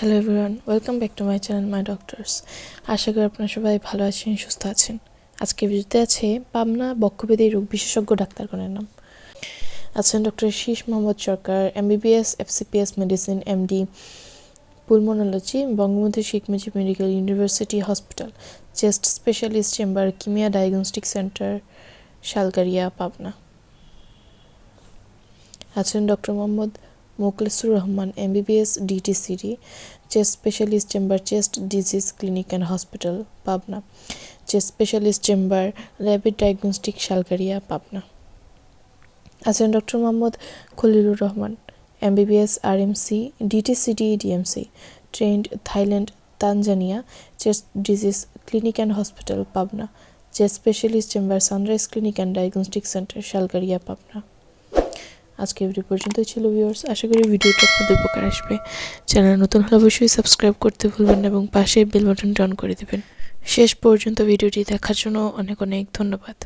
Hello everyone welcome back to my channel my doctors আশা করি আপনারা সবাই ভালো আছেন, সুস্থ আছেন। আজকে ভিডিওতে আছে পাবনা বক্ষবেদী রোগ বিশেষজ্ঞ ডাক্তারগণের নাম। আছেন doctor Shish Mohammad Sarkar, MBBS, FCPS medicine, MD pulmonology Bangabandhu Sheikh Mujib medical university hospital, chest specialist chamber, Kimia diagnostic centre, Shalgaria, Pabna. আছেন doctor Mohammad Mokhlesur Rahman, MBBS, DTCD, chest specialist chamber, chest disease clinic and hospital, Pabna. Chest specialist chamber, rapid diagnostic Shalgaria Pabna. আছেন doctor Mohammad Khalilur Rahman, MBBS, RMC, DTCD, DMC. Trained Thailand, Tanzania, chest disease clinic and hospital, Pabna. Chest specialist chamber, sunrise clinic and diagnostic centre Shalgaria Pabna. আজকে video পর্যন্তই ছিল viewers আশা করি ভিডিওটা আপনাদের উপকার আসবে। Channel নতুন হলে অবশ্যই সাবস্ক্রাইব করতে ভুলবেন না এবং পাশে বেল বাটনটি অন করে দেবেন। শেষ পর্যন্ত ভিডিওটি দেখার জন্য অনেক অনেক ধন্যবাদ।